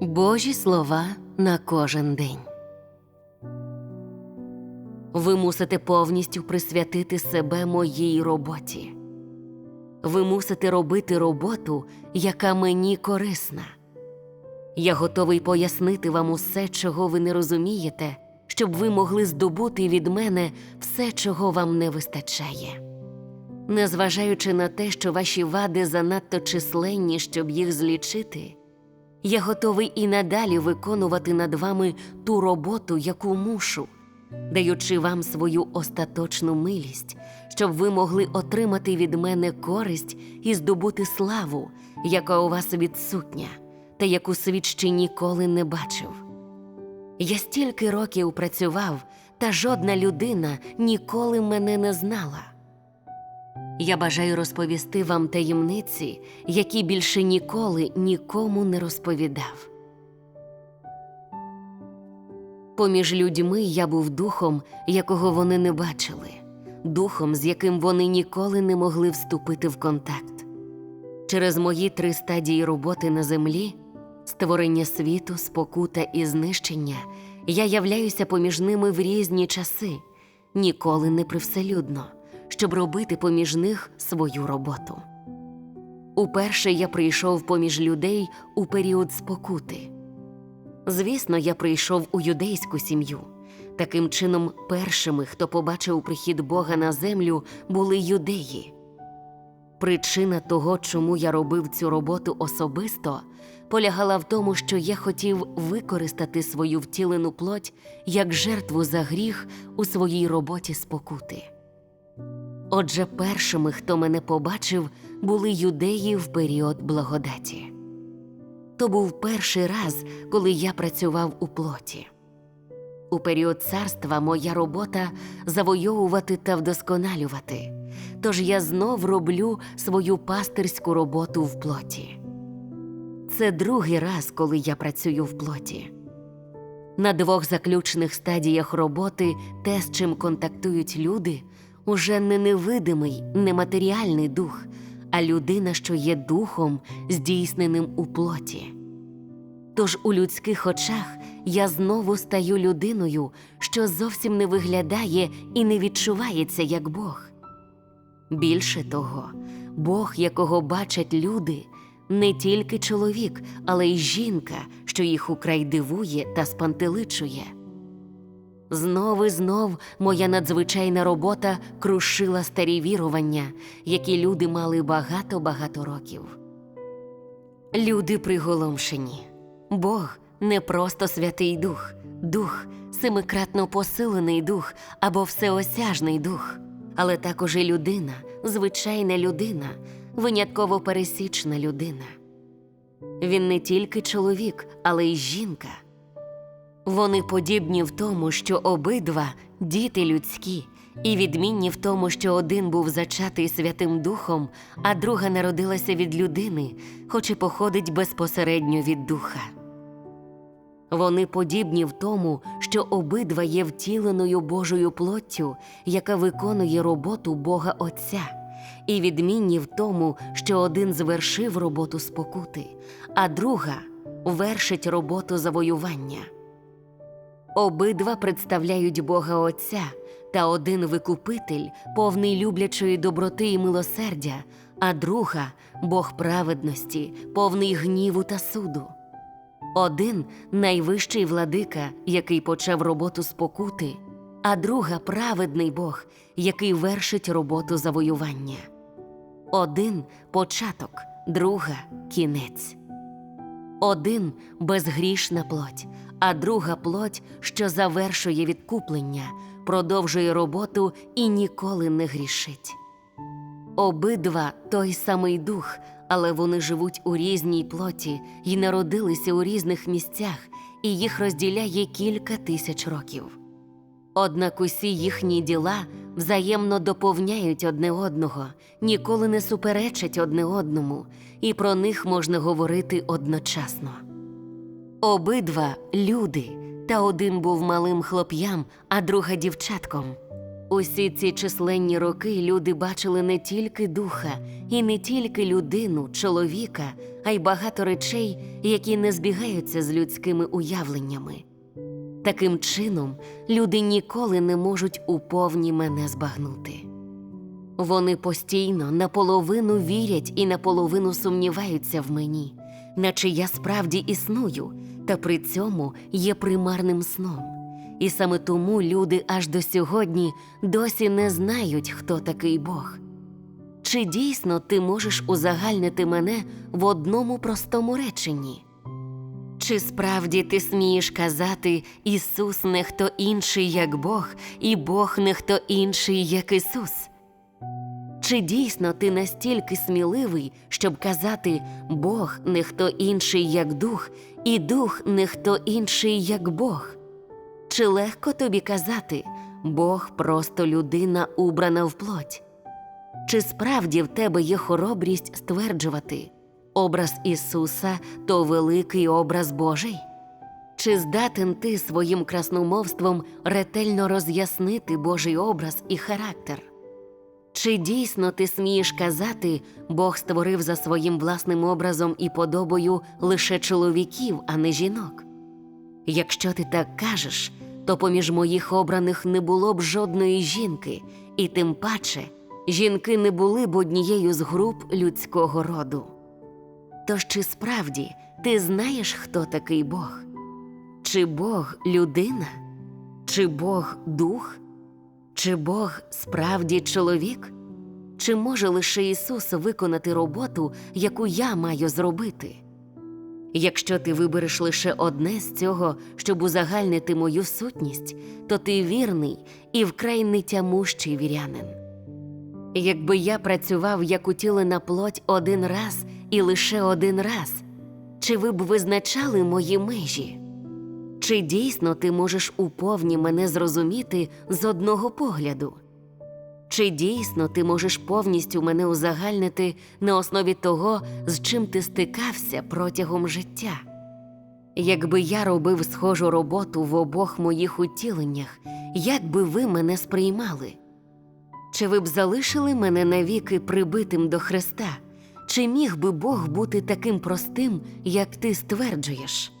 Божі слова на кожен день. Ви мусите повністю присвятити себе моїй роботі. Ви мусите робити роботу, яка мені корисна. Я готовий пояснити вам усе, чого ви не розумієте, щоб ви могли здобути від мене все, чого вам не вистачає. Незважаючи на те, що ваші вади занадто численні, щоб їх злічити, я готовий і надалі виконувати над вами ту роботу, яку мушу, даючи вам свою остаточну милість, щоб ви могли отримати від мене користь і здобути славу, яка у вас відсутня, та яку світ ще ніколи не бачив. Я стільки років працював, та жодна людина ніколи мене не знала. Я бажаю розповісти вам таємниці, які більше ніколи нікому не розповідав. Поміж людьми я був духом, якого вони не бачили, духом, з яким вони ніколи не могли вступити в контакт. Через мої три стадії роботи на землі створення світу, спокута і знищення я являюся поміж ними в різні часи, ніколи не привселюдно щоб робити поміж них свою роботу. Уперше я прийшов поміж людей у період спокути. Звісно, я прийшов у юдейську сім'ю. Таким чином, першими, хто побачив прихід Бога на землю, були юдеї. Причина того, чому я робив цю роботу особисто, полягала в тому, що я хотів використати свою втілену плоть як жертву за гріх у своїй роботі спокути. Отже, першими, хто мене побачив, були юдеї в період благодаті. То був перший раз, коли я працював у плоті. У період царства моя робота завойовувати та вдосконалювати, тож я знов роблю свою пастирську роботу в плоті. Це другий раз, коли я працюю в плоті. На двох заключних стадіях роботи, те, з чим контактують люди, уже не невидимий, нематеріальний дух, а людина, що є духом, здійсненим у плоті. Тож у людських очах я знову стаю людиною, що зовсім не виглядає і не відчувається як Бог. Більше того, Бог, якого бачать люди, не тільки чоловік, але й жінка, що їх украй дивує та спантеличує. Знов і знов моя надзвичайна робота крушила старі вірування, які люди мали багато-багато років. Люди приголомшені. Бог не просто святий дух, дух, семикратно посилений дух або всеосяжний дух, але також і людина, звичайна людина, винятково пересічна людина. Він не тільки чоловік, але й жінка. Вони подібні в тому, що обидва діти людські, і відмінні в тому, що один був зачатий Святим Духом, а друга народилася від людини, хоч і походить безпосередньо від духа. Вони подібні в тому, що обидва є втіленою Божою плоттю, яка виконує роботу Бога Отця, і відмінні в тому, що один звершив роботу спокути, а друга вершить роботу завоювання. Обидва представляють Бога Отця, та один викупитель, повний люблячої доброти і милосердя, а друга Бог праведності, повний гніву та суду. Один найвищий владика, який почав роботу спокути, а друга праведний Бог, який вершить роботу завоювання. Один початок, друга кінець. Один безгрішна плоть, а друга плоть, що завершує відкуплення, продовжує роботу і ніколи не грішить. Обидва той самий дух, але вони живуть у різній плоті і народилися у різних місцях, і їх розділяє кілька тисяч років. Однак усі їхні діла взаємно доповняють одне одного, ніколи не суперечать одне одному, і про них можна говорити одночасно. Обидва люди, та один був малим хлоп'ям, а друга дівчатком. Усі ці численні роки люди бачили не тільки духа і не тільки людину, чоловіка, а й багато речей, які не збігаються з людськими уявленнями. Таким чином, люди ніколи не можуть уповні мене збагнути. Вони постійно наполовину вірять і наполовину сумніваються в мені, наче я справді існую, та при цьому є примарним сном. І саме тому люди аж до сьогодні досі не знають, хто такий Бог. Чи дійсно ти можеш узагальнити мене в одному простому реченні? Чи справді ти смієш казати Ісус не хто інший, як Бог, і Бог не хто інший, як Ісус? Чи дійсно ти настільки сміливий, щоб казати Бог не хто інший, як дух, і дух не хто інший, як Бог? Чи легко тобі казати Бог просто людина, убрана в плоть? Чи справді в тебе є хоробрість стверджувати образ Ісуса то великий образ Божий? Чи здатен ти своїм красномовством ретельно роз'яснити Божий образ і характер? Чи дійсно ти смієш казати, Бог створив за своїм власним образом і подобою лише чоловіків, а не жінок? Якщо ти так кажеш, то поміж моїх обраних не було б жодної жінки, і тим паче жінки не були б однією з груп людського роду. Тож чи справді ти знаєш, хто такий Бог? Чи Бог людина? Чи Бог дух? Чи Бог справді чоловік? Чи може лише Ісус виконати роботу, яку я маю зробити? Якщо ти вибереш лише одне з цього, щоб узагальнити мою сутність, то ти вірний і вкрай нетямущий вірянин. Якби я працював як утілена плоть один раз і лише один раз, чи ви б визначали мої межі? Чи дійсно ти можеш уповні мене зрозуміти з одного погляду? Чи дійсно ти можеш повністю мене узагальнити на основі того, з чим ти стикався протягом життя? Якби я робив схожу роботу в обох моїх утіленнях, як би ви мене сприймали? Чи ви б залишили мене навіки прибитим до Христа? Чи міг би Бог бути таким простим, як ти стверджуєш?